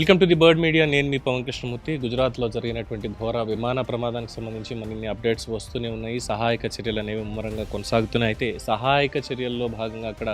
Welcome to the Bird Media. నేను మీ పవన్ కృష్ణమూర్తి. గుజరాత్లో జరిగినటువంటి ఘోర విమాన ప్రమాదానికి సంబంధించి మరిన్ని అప్డేట్స్ వస్తూనే ఉన్నాయి. సహాయక చర్యలు అనేవి ముమ్మరంగా కొనసాగుతున్నాయి. అయితే సహాయక చర్యల్లో భాగంగా అక్కడ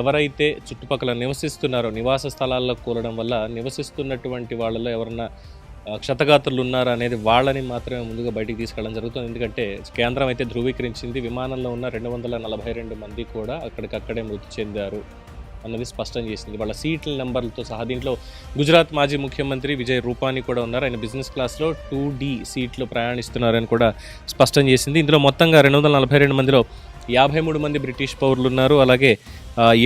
ఎవరైతే చుట్టుపక్కల నివసిస్తున్నారో నివాస స్థలాల్లో కూలడం వల్ల నివసిస్తున్నటువంటి వాళ్ళలో ఎవరన్నా క్షతగాత్రులు ఉన్నారా అనేది వాళ్ళని మాత్రమే ముందుగా బయటికి తీసుకెళ్ళడం జరుగుతుంది. ఎందుకంటే కేంద్రం అయితే ధృవీకరించింది. విమానంలో ఉన్న రెండు వందల నలభై రెండు మంది కూడా అక్కడికక్కడే మృతి చెందారు. అన్నది స్పష్టం చేసింది. వాళ్ళ సీట్ల నెంబర్లతో సహా దీంట్లో గుజరాత్ మాజీ ముఖ్యమంత్రి విజయ్ రూపానీ కూడా ఉన్నారు. ఆయన బిజినెస్ క్లాస్లో టూ డి సీట్లు ప్రయాణిస్తున్నారని కూడా స్పష్టం చేసింది. ఇందులో మొత్తంగా రెండు వందల నలభై రెండు మందిలో యాభై మూడు మంది బ్రిటిష్ పౌరులు ఉన్నారు అలాగే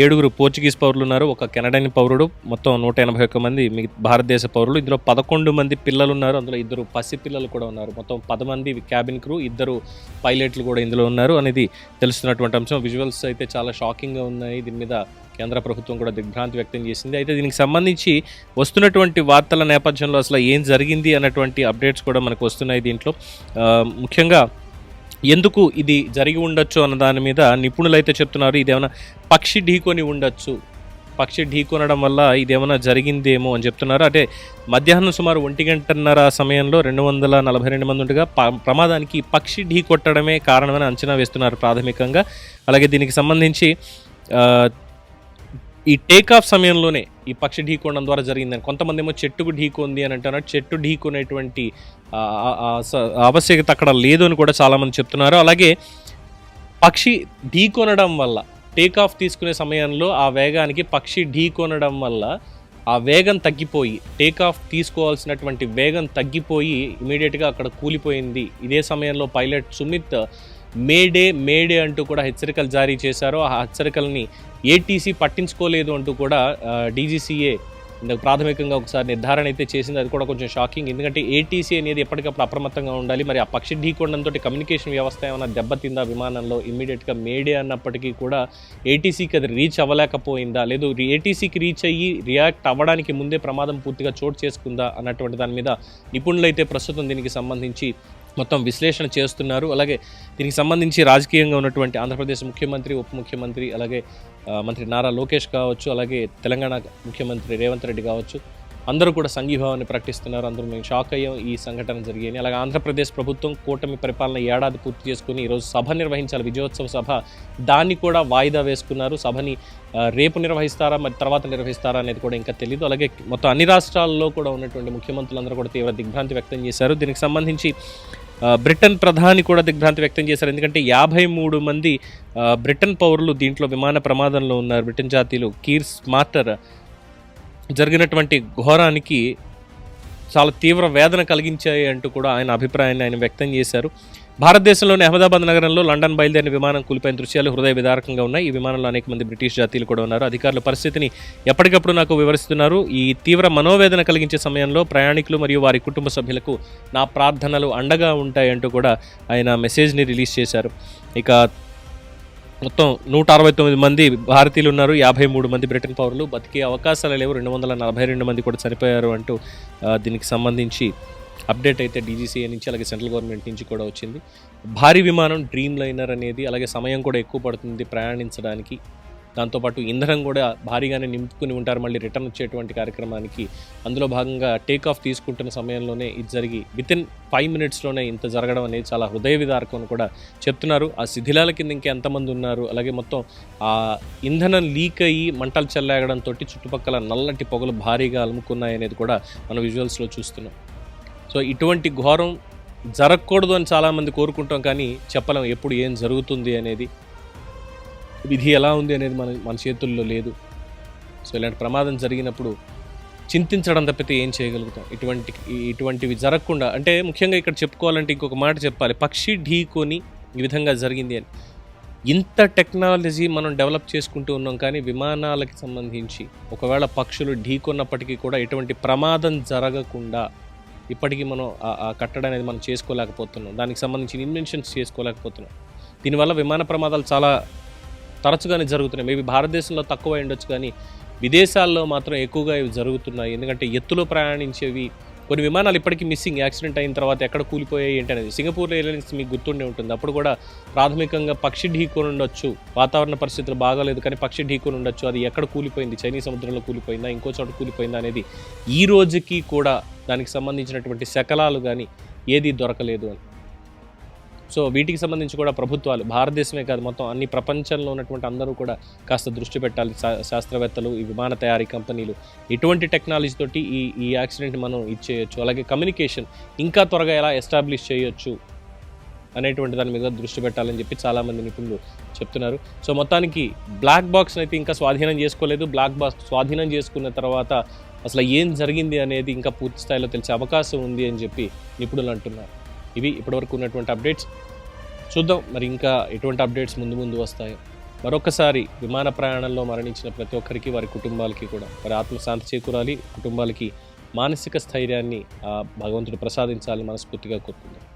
ఏడుగురు పోర్చుగీస్ పౌరులు ఉన్నారు ఒక కెనడియన్ పౌరుడు మొత్తం నూట ఎనభై ఒక్క మంది మీ భారతదేశ పౌరులు. ఇందులో పదకొండు మంది పిల్లలు ఉన్నారు అందులో ఇద్దరు పసి పిల్లలు కూడా ఉన్నారు. మొత్తం పది మంది క్యాబిన్ క్రూ ఇద్దరు పైలట్లు కూడా ఇందులో ఉన్నారు అనేది తెలుస్తున్నటువంటి అంశం. విజువల్స్ అయితే చాలా షాకింగ్గా ఉన్నాయి. దీని మీద కేంద్ర ప్రభుత్వం కూడా దిగ్భ్రాంతి వ్యక్తం చేసింది. అయితే దీనికి సంబంధించి వస్తున్నటువంటి వార్తల నేపథ్యంలో అసలు ఏం జరిగింది అన్నటువంటి అప్డేట్స్ కూడా మనకు వస్తున్నాయి దీంట్లో. ముఖ్యంగా ఎందుకు ఇది జరిగి ఉండొచ్చు అన్న దాని మీద నిపుణులు అయితే చెప్తున్నారు. ఇదేమైనా పక్షి ఢీకొని ఉండొచ్చు. పక్షి ఢీకొనడం వల్ల ఇదేమైనా జరిగిందేమో అని చెప్తున్నారు. అంటే మధ్యాహ్నం సుమారు ఒంటి గంటన్నర సమయంలో రెండు వందల నలభై రెండు మంది ఉండగా ప- ప్రమాదానికి పక్షి ఢీ కొట్టడమే కారణమని అంచనా వేస్తున్నారు ప్రాథమికంగా. అలాగే దీనికి సంబంధించి ఈ టేక్ ఆఫ్ సమయంలోనే ఈ పక్షి ఢీకోవడం ద్వారా జరిగిందని కొంతమంది ఏమో చెట్టుకు ఢీకొంది అని అంటున్నారు. చెట్టు ఢీకొనేటువంటి ఆవశ్యకత అక్కడ లేదు అని కూడా చాలామంది చెప్తున్నారు. అలాగే పక్షి ఢీకొనడం వల్ల టేక్ ఆఫ్ తీసుకునే సమయంలో ఆ వేగానికి పక్షి ఢీకొనడం వల్ల ఆ వేగం తగ్గిపోయి టేక్ ఆఫ్ తీసుకోవాల్సినటువంటి వేగం తగ్గిపోయి ఇమీడియట్గా అక్కడ కూలిపోయింది. ఇదే సమయంలో పైలట్ సుమిత్ మేడే మేడే అంటూ కూడా హెచ్చరికలు జారీ చేశారు. ఆ హెచ్చరికల్ని ఏటీసీ పట్టించుకోలేదు అంటూ కూడా డీజీసీఏ ప్రాథమికంగా ఒకసారి నిర్ధారణ అయితే చేసింది. అది కూడా కొంచెం షాకింగ్. ఎందుకంటే ఏటీసీ అనేది ఎప్పటికప్పుడు అప్రమత్తంగా ఉండాలి. మరి ఆ పక్షి ఢీకొండంతో కమ్యూనికేషన్ వ్యవస్థ ఏమైనా దెబ్బతిందా విమానంలో? ఇమ్మీడియట్గా మేడే అన్నప్పటికీ కూడా ఏటీసీకి అది రీచ్ అవ్వలేకపోయిందా? లేదు ఏటీసీకి రీచ్ అయ్యి రియాక్ట్ అవ్వడానికి ముందే ప్రమాదం పూర్తిగా చోటు చేసుకుందా? అన్నటువంటి దాని మీద నిపుణులైతే ప్రస్తుతం దీనికి సంబంధించి మొత్తం విశ్లేషణ చేస్తున్నారు. అలాగే దీనికి సంబంధించి రాజకీయంగా ఉన్నటువంటి ఆంధ్రప్రదేశ్ ముఖ్యమంత్రి ఉప ముఖ్యమంత్రి అలాగే మంత్రి నారా లోకేష్ కావచ్చు అలాగే తెలంగాణ ముఖ్యమంత్రి రేవంత్ రెడ్డి కావచ్చు అందరూ కూడా సంఘీభావాన్ని ప్రకటిస్తున్నారు. అందరూ మేము షాక్ అయ్యాం ఈ సంఘటన జరిగింది. అలాగే ఆంధ్రప్రదేశ్ ప్రభుత్వం కూటమి పరిపాలన ఏడాది పూర్తి చేసుకుని ఈరోజు సభ నిర్వహించాలి. విజయోత్సవ సభ. దాన్ని కూడా వాయిదా వేసుకున్నారు. సభని రేపు నిర్వహిస్తారా మరి తర్వాత నిర్వహిస్తారా అనేది కూడా ఇంకా తెలియదు అలాగే మొత్తం అన్ని రాష్ట్రాల్లో కూడా ఉన్నటువంటి ముఖ్యమంత్రులందరూ కూడా తీవ్ర దిగ్భ్రాంతి వ్యక్తం చేశారు. దీనికి సంబంధించి బ్రిటన్ ప్రధాని కూడా దిగ్భ్రాంతి వ్యక్తం చేశారు. ఎందుకంటే యాభై మూడు మంది బ్రిటన్ పౌరులు దీంట్లో విమాన ప్రమాదంలో ఉన్నారు. బ్రిటన్ జాతీయులు కీర్ స్మార్టర్ జరిగినటువంటి ఘోరానికి చాలా తీవ్ర వేదన కలిగించాయి అంటూ కూడా ఆయన అభిప్రాయాన్ని ఆయన వ్యక్తం చేశారు. భారతదేశంలోని అహ్మదాబాద్ నగరంలో లండన్ బయలుదేరిన విమానం కూలిపోయిన దృశ్యాలు హృదయ విదారకంగా ఉన్నాయి. ఈ విమానంలో అనేక మంది బ్రిటిష్ జాతీయులు కూడా ఉన్నారు. అధికారులు పరిస్థితిని ఎప్పటికప్పుడు నాకు వివరిస్తున్నారు. ఈ తీవ్ర మనోవేదన కలిగించే సమయంలో ప్రయాణికులు మరియు వారి కుటుంబ సభ్యులకు నా ప్రార్థనలు అండగా ఉంటాయంటూ కూడా ఆయన మెసేజ్ని రిలీజ్ చేశారు. ఇక మొత్తం నూట అరవై తొమ్మిది మంది భారతీయులు ఉన్నారు. యాభై మూడు మంది బ్రిటన్ పౌరులు బతికే అవకాశాలు లేవు. రెండు వందల నలభై రెండు మంది కూడా చనిపోయారు అంటూ దీనికి సంబంధించి అప్డేట్ అయితే డీజీసీఏ నుంచి అలాగే సెంట్రల్ గవర్నమెంట్ నుంచి కూడా వచ్చింది. భారీ విమానం డ్రీమ్ లైనర్ అనేది అలాగే సమయం కూడా ఎక్కువ పడుతుంది ప్రయాణించడానికి. దాంతోపాటు ఇంధనం కూడా భారీగానే నింపుకుని ఉంటారు. మళ్ళీ రిటర్న్ వచ్చేటువంటి కార్యక్రమానికి అందులో భాగంగా టేక్ ఆఫ్ తీసుకుంటున్న సమయంలోనే ఇది జరిగి విత్ ఇన్ ఫైవ్ మినిట్స్లోనే ఇంత జరగడం అనేది చాలా హృదయ విదారకం అని కూడా చెప్తున్నారు. ఆ శిథిలాల కింద ఇంకెంతమంది ఉన్నారు? అలాగే మొత్తం ఆ ఇంధనం లీక్ అయ్యి మంటలు చెల్లాగడంతో చుట్టుపక్కల నల్లటి పొగలు భారీగా అలుముకున్నాయి అనేది కూడా మనం విజువల్స్లో చూస్తున్నాం. సో ఇటువంటి ఘోరం జరగకూడదు అని చాలామంది కోరుకుంటాం కానీ చెప్పలేం ఎప్పుడు ఏం జరుగుతుంది అనేది. విధి ఎలా ఉంది అనేది మన మన చేతుల్లో లేదు. సో ఇలాంటి ప్రమాదం జరిగినప్పుడు చింతించడం తప్పితే ఏం చేయగలుగుతాం? ఇటువంటి ఇటువంటివి జరగకుండా అంటే ముఖ్యంగా ఇక్కడ చెప్పుకోవాలంటే ఇంకొక మాట చెప్పాలి. పక్షి ఢీకొని ఈ విధంగా జరిగింది అని. ఇంత టెక్నాలజీ మనం డెవలప్ చేసుకుంటూ ఉన్నాం కానీ విమానాలకి సంబంధించి ఒకవేళ పక్షులు ఢీకొన్నప్పటికీ కూడా ఎటువంటి ప్రమాదం జరగకుండా ఇప్పటికీ మనం ఆ- కట్టడం అనేది మనం చేసుకోలేకపోతున్నాం. దానికి సంబంధించిన ఇన్వెన్షన్స్ చేసుకోలేకపోతున్నాం. దీనివల్ల విమాన ప్రమాదాలు చాలా తరచుగానే జరుగుతున్నాయి. మేబీ భారతదేశంలో తక్కువ ఉండొచ్చు కానీ విదేశాల్లో మాత్రం ఎక్కువగా ఇవి జరుగుతున్నాయి. ఎందుకంటే ఎత్తులో ప్రయాణించేవి కొన్ని విమానాలు ఇప్పటికీ మిస్సింగ్ యాక్సిడెంట్ అయిన తర్వాత ఎక్కడ కూలిపోయాయి ఏంటి అనేది. సింగపూర్లో ఎయిర్లైన్స్ మీకు గుర్తుండే ఉంటుంది. అప్పుడు కూడా ప్రాథమికంగా పక్షి ఢీకొని ఉండొచ్చు వాతావరణ పరిస్థితులు బాగాలేదు కానీ పక్షి ఢీకొని ఉండొచ్చు అది ఎక్కడ కూలిపోయింది? చైనీస్ సముద్రంలో కూలిపోయిందా? ఇంకో చోట కూలిపోయిందా అనేది ఈ రోజుకి కూడా దానికి సంబంధించినటువంటి శకలాలు కానీ ఏది దొరకలేదు అని. సో వీటికి సంబంధించి కూడా ప్రభుత్వాలు భారతదేశమే కాదు మొత్తం అన్ని ప్రపంచంలో ఉన్నటువంటి అందరూ కూడా కాస్త దృష్టి పెట్టాలి. శా- శాస్త్రవేత్తలు ఈ విమాన తయారీ కంపెనీలు ఇటువంటి టెక్నాలజీ తోటి ఈ ఈ యాక్సిడెంట్ మనం ఇచ్చేయచ్చు అలాగే కమ్యూనికేషన్ ఇంకా త్వరగా ఎలా ఎస్టాబ్లిష్ చేయొచ్చు అనేటువంటి దాని మీద దృష్టి పెట్టాలని చెప్పి చాలామంది నిపుణులు చెప్తున్నారు. సో మొత్తానికి బ్లాక్ బాక్స్ అయితే ఇంకా స్వాధీనం చేసుకోలేదు. బ్లాక్ బాక్స్ స్వాధీనం చేసుకున్న తర్వాత అసలు ఏం జరిగింది అనేది ఇంకా పూర్తి స్థాయిలో తెలిసే అవకాశం ఉంది అని చెప్పి నిపుణులు అంటున్నారు. ఇవి ఇప్పటివరకు ఉన్నటువంటి అప్డేట్స్. చూద్దాం మరి ఇంకా ఎటువంటి అప్డేట్స్ ముందు ముందు వస్తాయో. మరొకసారి విమాన ప్రయాణంలో మరణించిన ప్రతి ఒక్కరికి వారి కుటుంబాలకి కూడా వారి ఆత్మశాంతి చేకూరాలి. కుటుంబాలకి మానసిక స్థైర్యాన్ని భగవంతుడు ప్రసాదించాలని మనస్ఫూర్తిగా కోరుకుందాం